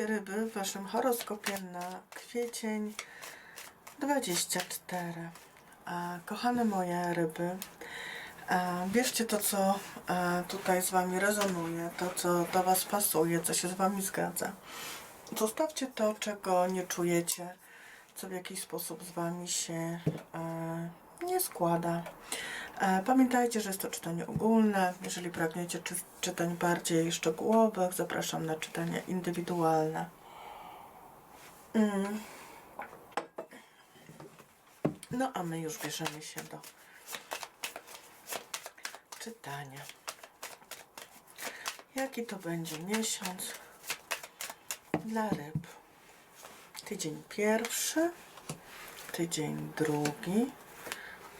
Ryby w Waszym horoskopie na kwiecień 24. A, kochane moje ryby, bierzcie to, co tutaj z Wami rezonuje, to, co do Was pasuje, co się z Wami zgadza. Zostawcie to, czego nie czujecie, co w jakiś sposób z Wami się nie składa. E, Pamiętajcie, że jest to czytanie ogólne. Jeżeli pragniecie czy, czytań bardziej szczegółowych, zapraszam na czytania indywidualne. Mm. No a my już bierzemy się do czytania. Jaki to będzie miesiąc dla ryb? Tydzień pierwszy, tydzień drugi,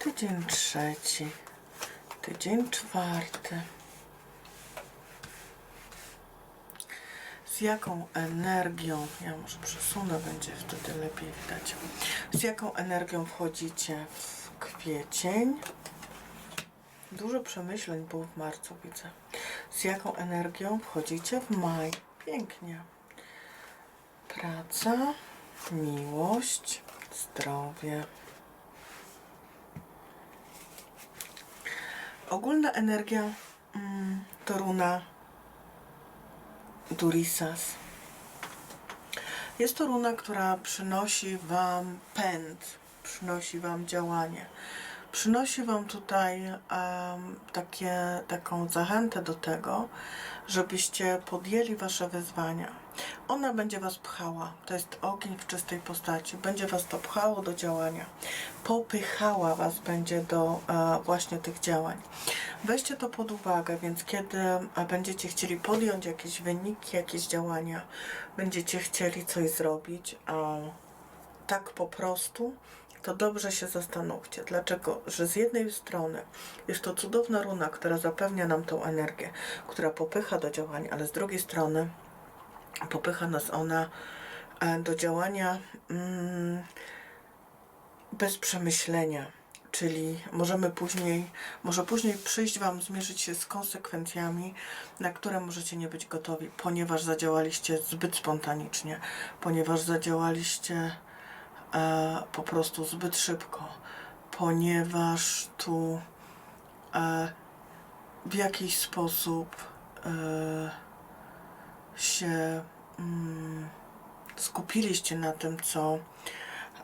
tydzień trzeci, tydzień czwarty. Z jaką energią, ja może przesunę, będzie wtedy lepiej widać. Z jaką energią wchodzicie w kwiecień? Dużo przemyśleń było w marcu, widzę. Z jaką energią wchodzicie w maj? Pięknie. Praca, miłość, zdrowie. Ogólna energia mm, to runa Durisas. Jest to runa, która przynosi Wam pęd, przynosi Wam działanie. Przynosi Wam tutaj em, takie, taką zachętę do tego, żebyście podjęli Wasze wyzwania. Ona będzie Was pchała. To jest ogień w czystej postaci. Będzie Was to pchało do działania. Popychała Was będzie do e, właśnie tych działań. Weźcie to pod uwagę, więc kiedy e, będziecie chcieli podjąć jakieś wyniki, jakieś działania, będziecie chcieli coś zrobić, e, tak po prostu, to dobrze się zastanówcie. Dlaczego? Że z jednej strony jest to cudowna runa, która zapewnia nam tą energię, która popycha do działań, ale z drugiej strony popycha nas ona e, do działania mm, bez przemyślenia. Czyli możemy później, może później przyjść Wam zmierzyć się z konsekwencjami, na które możecie nie być gotowi, ponieważ zadziałaliście zbyt spontanicznie, ponieważ zadziałaliście e, po prostu zbyt szybko, ponieważ tu e, w jakiś sposób e, się mm, skupiliście na tym, co,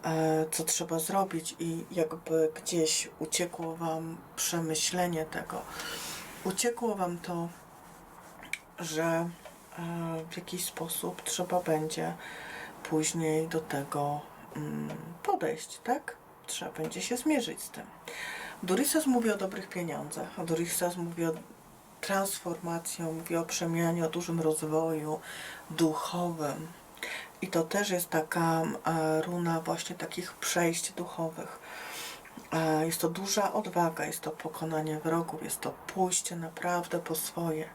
e, co trzeba zrobić, i jakby gdzieś uciekło Wam przemyślenie tego. Uciekło Wam to, że e, w jakiś sposób trzeba będzie później do tego podejść, tak? Trzeba będzie się zmierzyć z tym. Dorisas mówi o dobrych pieniądzach, Dorisas mówi o transformacji, mówi o przemianie, o dużym rozwoju duchowym. I to też jest taka e, runa właśnie takich przejść duchowych. E, Jest to duża odwaga, jest to pokonanie wrogów, jest to pójście naprawdę po swoje.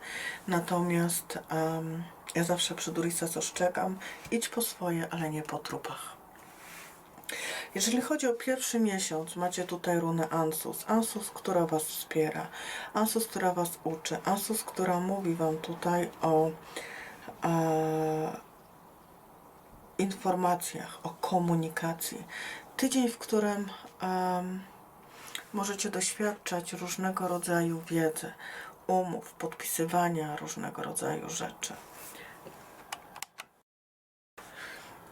Natomiast em, ja zawsze przy Durisas ostrzegam, idź po swoje, ale nie po trupach. Jeżeli chodzi o pierwszy miesiąc, macie tutaj runę Ansus. Ansus, która Was wspiera. Ansus, która Was uczy. Ansus, która mówi Wam tutaj o e, informacjach, o komunikacji. Tydzień, w którym em, możecie doświadczać różnego rodzaju wiedzy, umów, podpisywania różnego rodzaju rzeczy.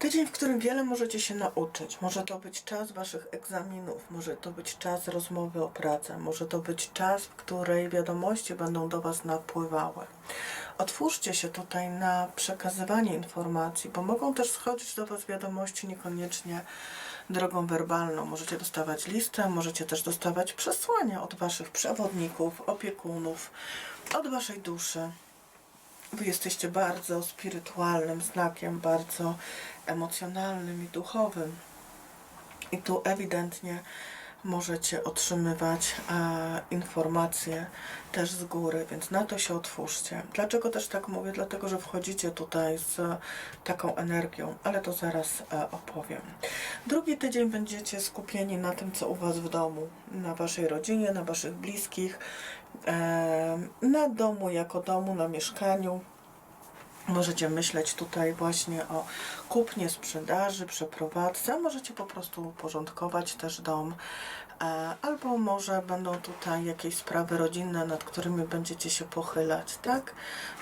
Tydzień, w którym wiele możecie się nauczyć. Może to być czas waszych egzaminów, może to być czas rozmowy o pracę, może to być czas, w której wiadomości będą do was napływały. Otwórzcie się tutaj na przekazywanie informacji, bo mogą też schodzić do was wiadomości niekoniecznie drogą werbalną. Możecie dostawać listę, możecie też dostawać przesłania od waszych przewodników, opiekunów, od waszej duszy. Wy jesteście bardzo spirytualnym znakiem, bardzo emocjonalnym i duchowym. I tu ewidentnie możecie otrzymywać e, informacje też z góry, więc na to się otwórzcie. Dlaczego też tak mówię? Dlatego, że wchodzicie tutaj z taką energią, ale to zaraz e, opowiem. Drugi tydzień będziecie skupieni na tym, co u Was w domu, na Waszej rodzinie, na Waszych bliskich, e, na domu jako domu, na mieszkaniu. Możecie myśleć tutaj właśnie o kupnie, sprzedaży, przeprowadzce. Możecie po prostu uporządkować też dom. E, Albo może będą tutaj jakieś sprawy rodzinne, nad którymi będziecie się pochylać, tak?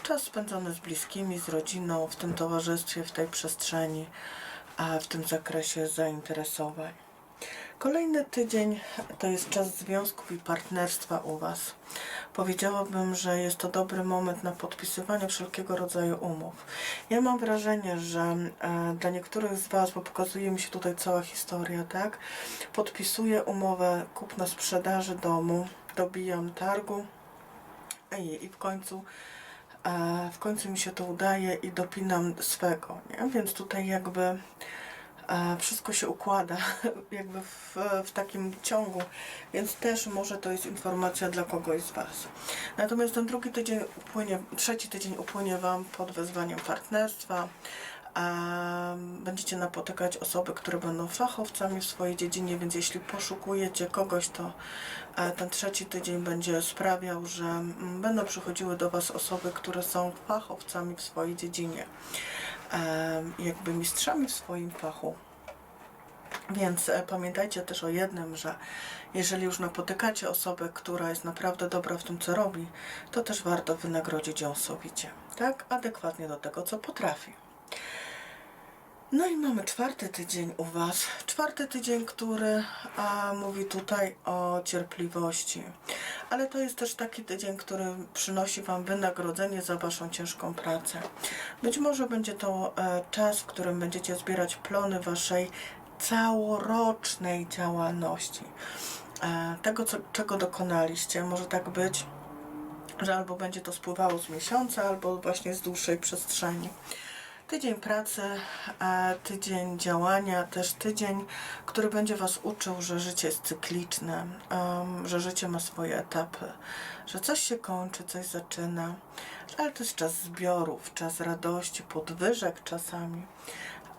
Czas spędzony z bliskimi, z rodziną, w tym towarzystwie, w tej przestrzeni, w tym zakresie zainteresowań. Kolejny tydzień to jest czas związków i partnerstwa u Was. Powiedziałabym, że jest to dobry moment na podpisywanie wszelkiego rodzaju umów. Ja mam wrażenie, że e, dla niektórych z Was, bo pokazuje mi się tutaj cała historia, tak? Podpisuję umowę kupna-sprzedaży domu, dobijam targu i, i w końcu e, w końcu mi się to udaje i dopinam swego, nie? Więc tutaj jakby wszystko się układa jakby w, w takim ciągu, więc też może to jest informacja dla kogoś z Was. Natomiast ten drugi tydzień upłynie, trzeci tydzień upłynie Wam pod wezwaniem partnerstwa. Em, Będziecie napotykać osoby, które będą fachowcami w swojej dziedzinie, więc jeśli poszukujecie kogoś, to e, ten trzeci tydzień będzie sprawiał, że mm, będą przychodziły do Was osoby, które są fachowcami w swojej dziedzinie, jakby mistrzami w swoim fachu. Więc e, pamiętajcie też o jednym, że jeżeli już napotykacie osobę, która jest naprawdę dobra w tym, co robi, to też warto wynagrodzić ją sowicie, tak? Adekwatnie do tego, co potrafi. No i mamy czwarty tydzień u Was. Czwarty tydzień, który a, mówi tutaj o cierpliwości. Ale to jest też taki tydzień, który przynosi Wam wynagrodzenie za Waszą ciężką pracę. Być może będzie to e, czas, w którym będziecie zbierać plony Waszej całorocznej działalności. E, tego, co, czego dokonaliście. Może tak być, że albo będzie to spływało z miesiąca, albo właśnie z dłuższej przestrzeni. Tydzień pracy, tydzień działania, też tydzień, który będzie Was uczył, że życie jest cykliczne, że życie ma swoje etapy, że coś się kończy, coś zaczyna, ale to jest czas zbiorów, czas radości, podwyżek czasami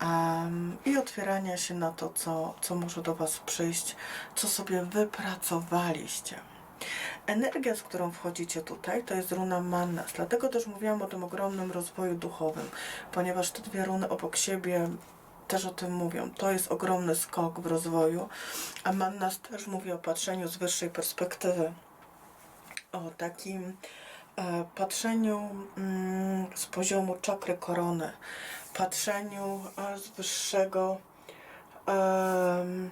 em, i otwierania się na to, co, co może do Was przyjść, co sobie wypracowaliście. Energia, z którą wchodzicie tutaj, to jest runa Mannas. Dlatego też mówiłam o tym ogromnym rozwoju duchowym, ponieważ te dwie runy obok siebie też o tym mówią. To jest ogromny skok w rozwoju, a Mannas też mówi o patrzeniu z wyższej perspektywy. O takim e, patrzeniu mm, z poziomu czakry korony, patrzeniu e, z wyższego em,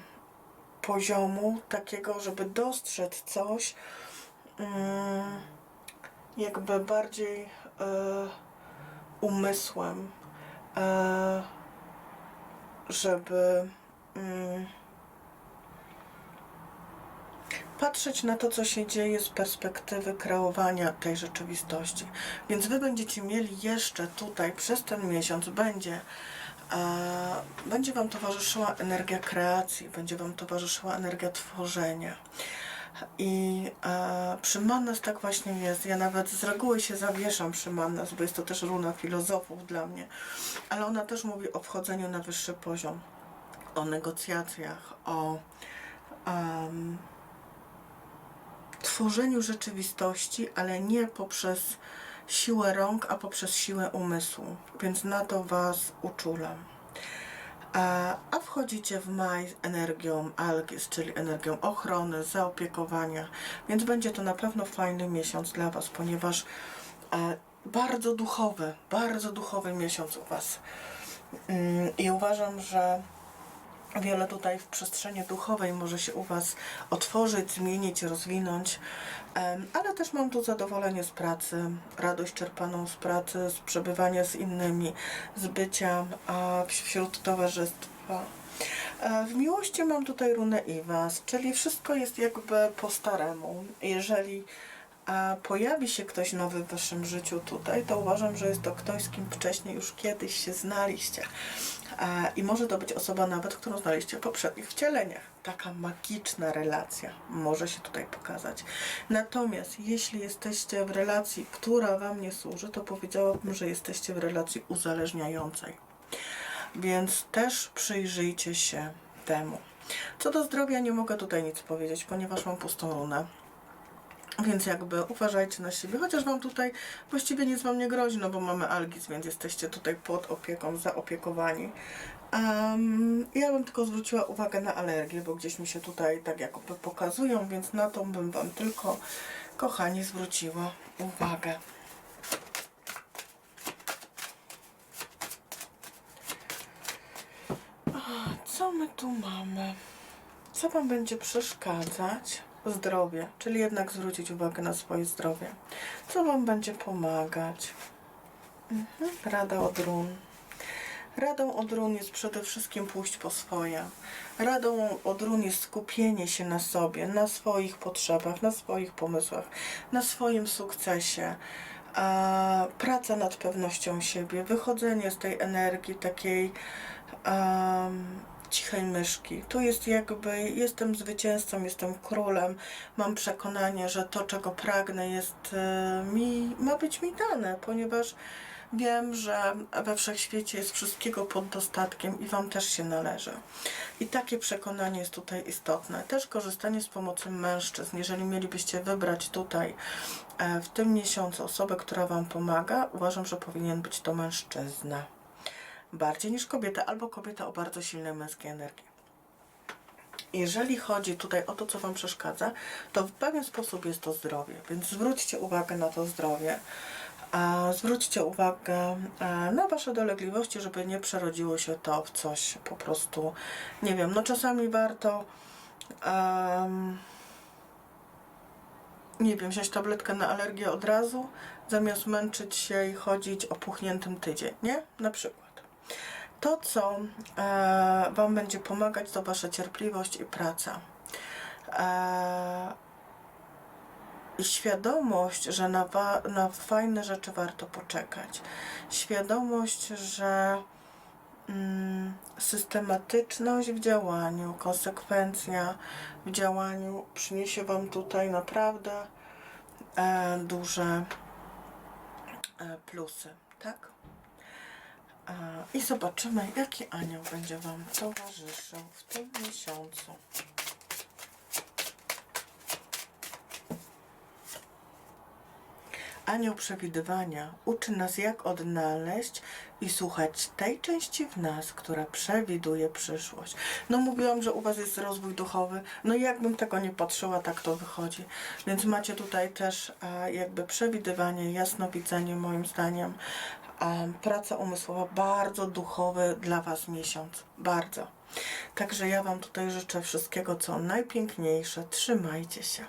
poziomu, takiego, żeby dostrzec coś, mm, jakby bardziej e, umysłem, e, żeby mm, patrzeć na to, co się dzieje z perspektywy kreowania tej rzeczywistości. Więc Wy będziecie mieli jeszcze tutaj przez ten miesiąc będzie będzie Wam towarzyszyła energia kreacji, będzie Wam towarzyszyła energia tworzenia. I e, przy Mannas tak właśnie jest. Ja nawet z reguły się zawieszam przy Mannas, bo jest to też runa filozofów dla mnie. Ale ona też mówi o wchodzeniu na wyższy poziom, o negocjacjach, o em, tworzeniu rzeczywistości, ale nie poprzez siłę rąk, a poprzez siłę umysłu. Więc na to Was uczulam. A, wchodzicie w maj z energią Algis, czyli energią ochrony, zaopiekowania, więc będzie to na pewno fajny miesiąc dla Was, ponieważ e, bardzo duchowy, bardzo duchowy miesiąc u Was. Mm, I uważam, że wiele tutaj w przestrzeni duchowej może się u Was otworzyć, zmienić, rozwinąć, ale też mam tu zadowolenie z pracy, radość czerpaną z pracy, z przebywania z innymi, z bycia wśród towarzystwa. E, W miłości mam tutaj runę Iwas, czyli wszystko jest jakby po staremu. Jeżeli pojawi się ktoś nowy w waszym życiu tutaj, to uważam, że jest to ktoś, z kim wcześniej już kiedyś się znaliście. A, I może to być osoba nawet, którą znaliście w poprzednich wcieleniach. Taka magiczna relacja może się tutaj pokazać. Natomiast jeśli jesteście w relacji, która wam nie służy, to powiedziałabym, że jesteście w relacji uzależniającej. Więc też przyjrzyjcie się temu. Co do zdrowia nie mogę tutaj nic powiedzieć, ponieważ mam pustą runę. Więc jakby uważajcie na siebie, chociaż Wam tutaj właściwie nic Wam nie grozi, no bo mamy algizm, więc jesteście tutaj pod opieką, zaopiekowani. Em, ja bym tylko zwróciła uwagę na alergię, bo gdzieś mi się tutaj tak jakby pokazują, więc na tą bym Wam tylko, kochani, zwróciła uwagę. Co my tu mamy? Co Wam będzie przeszkadzać? Zdrowie, czyli jednak zwrócić uwagę na swoje zdrowie. Co Wam będzie pomagać? Mhm. Rada od run. Radą od run jest przede wszystkim pójść po swoje. Radą od run jest skupienie się na sobie, na swoich potrzebach, na swoich pomysłach, na swoim sukcesie. A, praca nad pewnością siebie, wychodzenie z tej energii takiej em, cichej myszki. Tu jest jakby, jestem zwycięzcą, jestem królem. Mam przekonanie, że to, czego pragnę, jest e, mi, ma być mi dane, ponieważ wiem, że we wszechświecie jest wszystkiego pod dostatkiem i Wam też się należy. I takie przekonanie jest tutaj istotne. Też korzystanie z pomocy mężczyzn. Jeżeli mielibyście wybrać tutaj e, w tym miesiącu osobę, która Wam pomaga, uważam, że powinien być to mężczyzna bardziej niż kobieta, albo kobieta o bardzo silnej męskiej energii. Jeżeli chodzi tutaj o to, co Wam przeszkadza, to w pewien sposób jest to zdrowie, więc zwróćcie uwagę na to zdrowie. A zwróćcie uwagę e, na Wasze dolegliwości, żeby nie przerodziło się to w coś po prostu, nie wiem, no czasami warto em, nie wiem, wziąć tabletkę na alergię od razu, zamiast męczyć się i chodzić opuchniętym tydzień, nie? Na przykład. To, co e, Wam będzie pomagać, to Wasza cierpliwość i praca. E, I świadomość, że na, na fajne rzeczy warto poczekać. Świadomość, że mm, systematyczność w działaniu, konsekwencja w działaniu przyniesie Wam tutaj naprawdę e, duże e, plusy, tak? I zobaczymy, jaki anioł będzie Wam towarzyszył w tym miesiącu. Anioł przewidywania uczy nas, jak odnaleźć i słuchać tej części w nas, która przewiduje przyszłość. No mówiłam, że u Was jest rozwój duchowy. No i jakbym tego nie patrzyła, tak to wychodzi. Więc macie tutaj też e, jakby przewidywanie, jasnowidzenie moim zdaniem. Praca umysłowa, bardzo duchowy dla Was miesiąc. Bardzo. Także ja Wam tutaj życzę wszystkiego, co najpiękniejsze. Trzymajcie się.